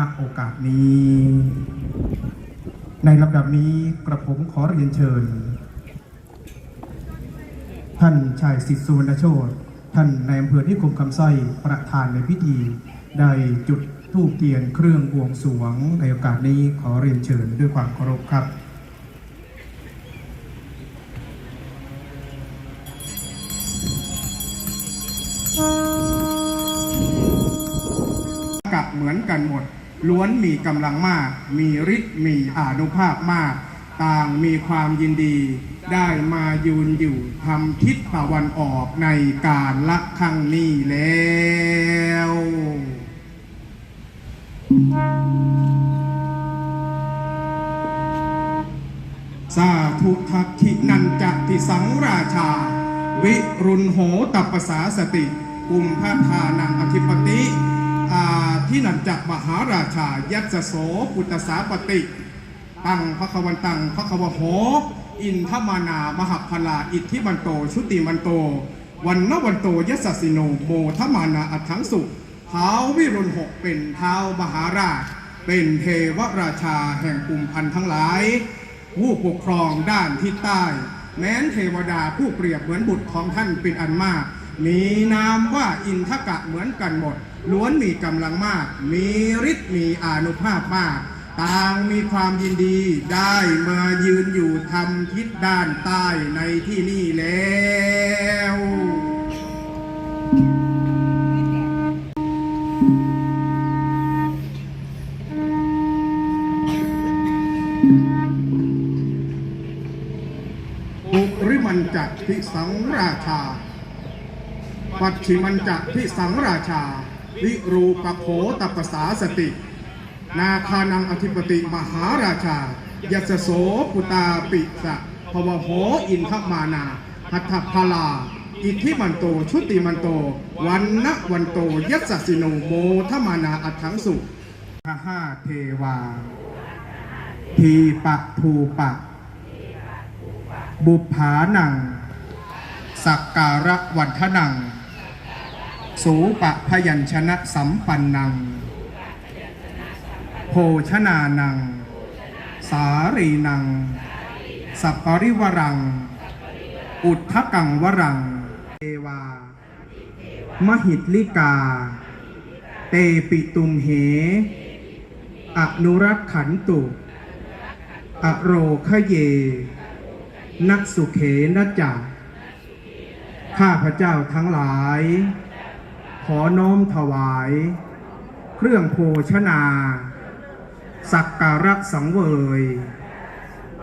ณโอกาสนี้ ในลำดับนี้กระผมขอเรียนเชิญ ท่านชายสิทธิสุวรรณโชตท่านในอำเภอที่คมคำสร้อยประธานในพิธี ได้จุดธูปเทียนเครื่องบวงสรวงในโอกาสนี้ขอเรียนเชิญด้วยความเคารพครับกับเหมือนกันหมด ล้วนมีกำลังมาก มีฤทธิ์มีอานุภาพมาก ต่างมีความยินดี ได้มายืนอยู่ทำทิศตะวันออกในการละครั้งนี้แล้วสาธุทักขินันจะทิสังราชา วิรุณโหตัปปสาสติกุมพระทานังอธิปติ ที่นันจักมหาราชา ยัสโสปุตสาปติ ตั้งพระควันตังพระควโห อินทมานามหพลาอิทธิมันโต ชุติมันโต วันนวันโตยสสสิโนโมทมานาอัถังสุท้าววิรุณหกเป็นเท้าวมหาราช เป็นเทวราชาแห่งกลุ่มพันธ์ทั้งหลายผู้ปกครองด้านทิศใต้ แม้นเทวดาผู้เปรียบเหมือนบุตรของท่านเป็นอันมาก มีนามว่าอินทกะเหมือนกันหมด ล้วนมีกำลังมาก มีฤทธิ์มีอานุภาพมาก ต่างมีความยินดีได้มายืนอยู่ทำทิศด้านใต้ในที่นี่แล้วปุริมันจักทิสังราชา ปัจฉิมันจักทิสังราชา วิรูปโขตปสาสติ นาคานังอธิปติมหาราชา ยัสโสปุตาปิสะภวโหอินทมานา หัตถพลา อิทธิมันโต ชุติมันโต วันนะวันโต ยัสสิโนโมทมานาอัฏฐังสุพระห้าเทวา ทีปะภูปะ บุภานัง สักการะวันทนัง สูปะพยัญชนะสัมปันนัง โภชนานัง สารีนัง สัปปริวรัง อุทธกังวรัง เทวา มหิตลิกา เตปิตุมเห อนุรักขันตุ อโรคเย นักสุเขนะจักข้าพระเจ้าทั้งหลาย ขอน้อมถวาย เครื่องโภชนา สักการะสังเวย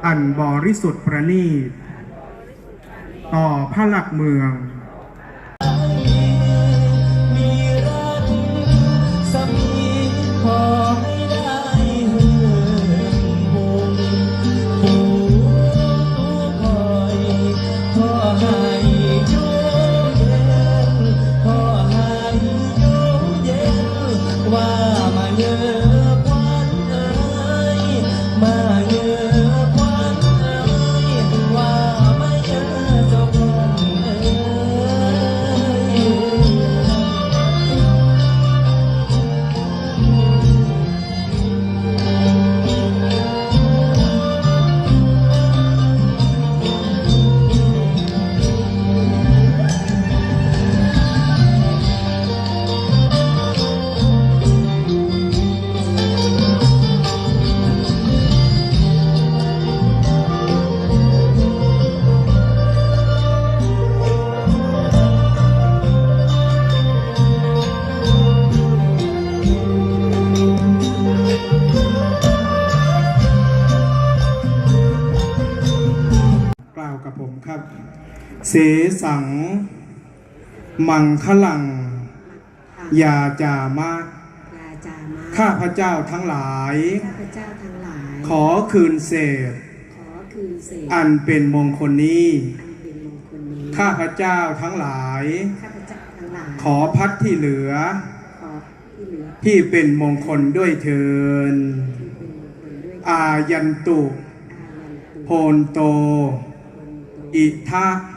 อันบริสุทธิ์ประณีต ต่อพระหลักเมือง เสสัง มังคลัง ยาจามะยาจามาข้าพระเจ้าทั้งหลาย ข้าพเจ้าทั้งหลาย ขอคืนเศษ ขอคืนเศษ อันเป็นมงคลนี้ อันเป็นมงคลนี้ ข้าพระเจ้าทั้งหลาย ข้าพเจ้าทั้งหลาย ขอพัดที่เหลือ ขอที่เหลือ ที่เป็นมงคลด้วยเทินที่เป็นมงคลด้วยอายันตุอายันตุ โพนโตคนโตอิทะอิ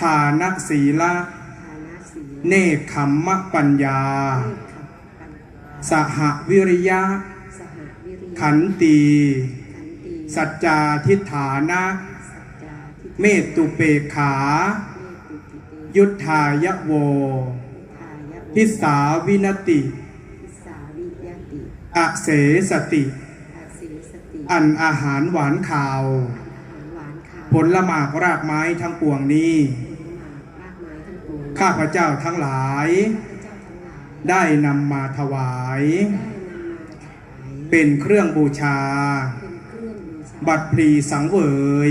ทธาฐานศีละฐานะสีเนคขมมะปัญญาเนคขปัญญา สหวิริยะสหวิริยะขันตีขันติสัจจาทิฏฐานะสัจจาทิฏฐิเมตตุเปกขาเมตุติเตยุทธายะโวทายะพิสาวินติพิสาวิยติอเสสติอาศีสติ อันอาหารหวานข่าวอาหารหวานขาว ผลละหมากรากไม้ทั้งปวงนี้ ข้าพเจ้าทั้งหลาย ได้นำมาถวาย เป็นเครื่องบูชา บัตรพลีสังเว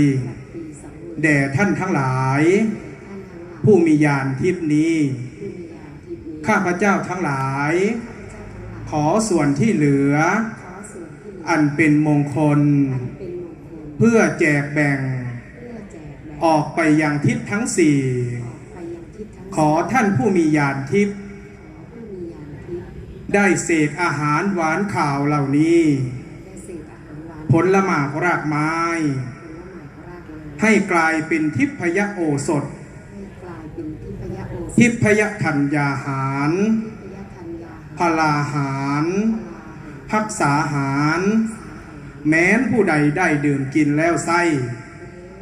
ยบัตรแด่ท่านทั้งหลายผู้มีญาณทิพนี้ผู้มีญาณทิพนี้ ข้าพเจ้าทั้งหลาย ขอส่วนที่เหลือ อันเป็นมงคล เพื่อแจกแบ่งเพื่อแจกแบ่งออกไปยังทิศทั้งสี่ ขอท่านผู้มีญาณทิพย์ขอผู้มีญาณทิพย์ได้เสกอาหารหวานข่าวเหล่านี้ได้เสกอาหารหวานผลละหมากรากไม้ผลไม้รากไม้ให้กลายเป็นทิพยโอสถให้กลายเป็นทิพยโอสถ ทิพยธัญญาหารทิพยธัญญาพลาหารพลาหาร พักษาหารสาหาร แม้นผู้ใดได้ดื่มกินแล้วไส้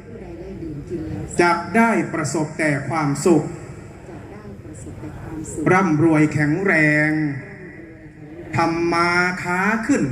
ผู้ใดได้ดื่มกินแล้วจะได้ประสบแต่ความสุข ร่ำรวยแข็งแรงทำมาค้าขึ้น